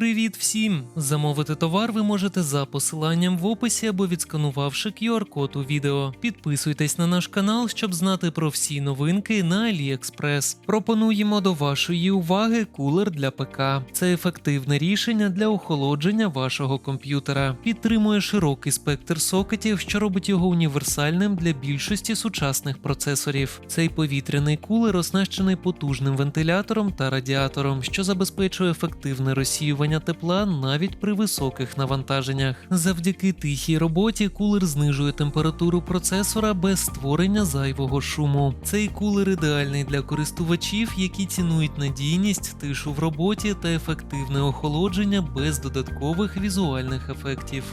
Привіт всім! Замовити товар ви можете за посиланням в описі або відсканувавши QR-код у відео. Підписуйтесь на наш канал, щоб знати про всі новинки на AliExpress. Пропонуємо до вашої уваги кулер для ПК. Це ефективне рішення для охолодження вашого комп'ютера. Підтримує широкий спектр сокетів, що робить його універсальним для більшості сучасних процесорів. Цей повітряний кулер оснащений потужним вентилятором та радіатором, що забезпечує ефективне розсіювання тепла навіть при високих навантаженнях. Завдяки тихій роботі кулер знижує температуру процесора без створення зайвого шуму. Цей кулер ідеальний для користувачів, які цінують надійність, тишу в роботі та ефективне охолодження без додаткових візуальних ефектів.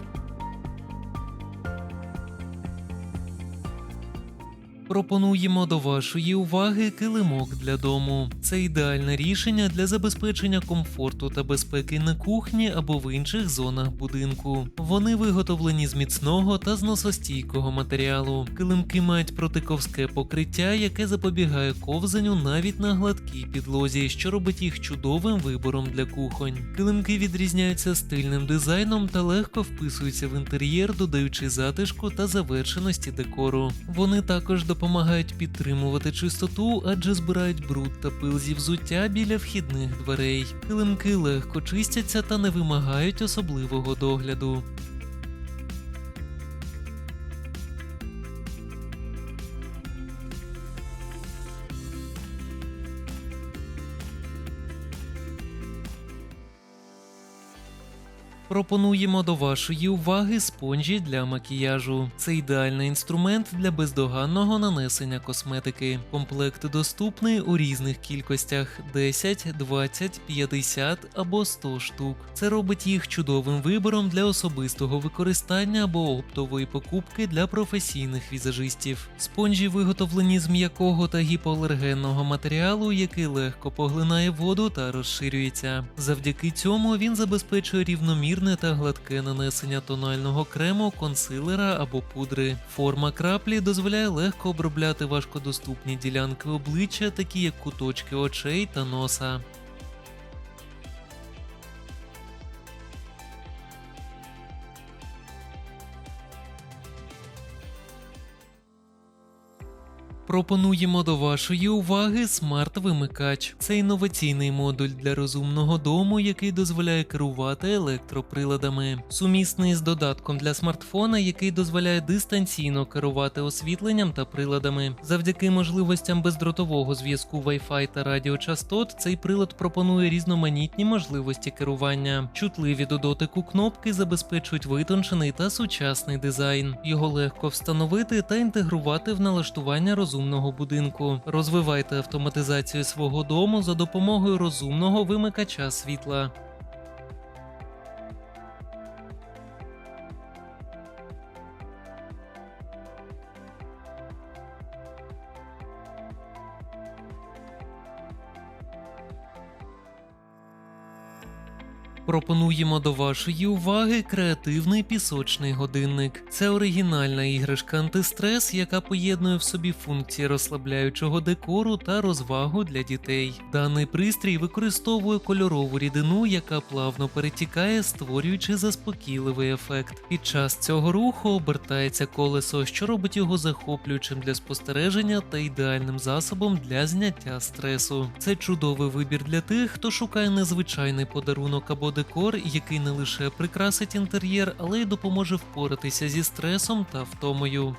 Пропонуємо до вашої уваги килимок для дому. Це ідеальне рішення для забезпечення комфорту та безпеки на кухні або в інших зонах будинку. Вони виготовлені з міцного та зносостійкого матеріалу. Килимки мають протиковське покриття, яке запобігає ковзанню навіть на гладкій підлозі, що робить їх чудовим вибором для кухонь. Килимки відрізняються стильним дизайном та легко вписуються в інтер'єр, додаючи затишку та завершеності декору. Вони також допомагають підтримувати чистоту, адже збирають бруд та пил зі взуття біля вхідних дверей. Килимки легко чистяться та не вимагають особливого догляду. Пропонуємо до вашої уваги спонжі для макіяжу. Це ідеальний інструмент для бездоганного нанесення косметики. Комплект доступний у різних кількостях: 10, 20, 50 або 100 штук. Це робить їх чудовим вибором для особистого використання або оптової покупки для професійних візажистів. Спонжі виготовлені з м'якого та гіпоалергенного матеріалу, який легко поглинає воду та розширюється. Завдяки цьому він забезпечує рівномірне та гладке нанесення тонального крему, консилера або пудри. Форма краплі дозволяє легко обробляти важкодоступні ділянки обличчя, такі як куточки очей та носа. Пропонуємо до вашої уваги смарт-вимикач. Це інноваційний модуль для розумного дому, який дозволяє керувати електроприладами. Сумісний з додатком для смартфона, який дозволяє дистанційно керувати освітленням та приладами. Завдяки можливостям бездротового зв'язку Wi-Fi та радіочастот, цей прилад пропонує різноманітні можливості керування. Чутливі до дотику кнопки забезпечують витончений та сучасний дизайн. Його легко встановити та інтегрувати в налаштування розумного будинку. Розвивайте автоматизацію свого дому за допомогою розумного вимикача світла. Пропонуємо до вашої уваги креативний пісочний годинник. Це оригінальна іграшка антистрес, яка поєднує в собі функції розслабляючого декору та розвагу для дітей. Даний пристрій використовує кольорову рідину, яка плавно перетікає, створюючи заспокійливий ефект. Під час цього руху обертається колесо, що робить його захоплюючим для спостереження та ідеальним засобом для зняття стресу. Це чудовий вибір для тих, хто шукає незвичайний подарунок або декор, який не лише прикрасить інтер'єр, але й допоможе впоратися зі стресом та втомою.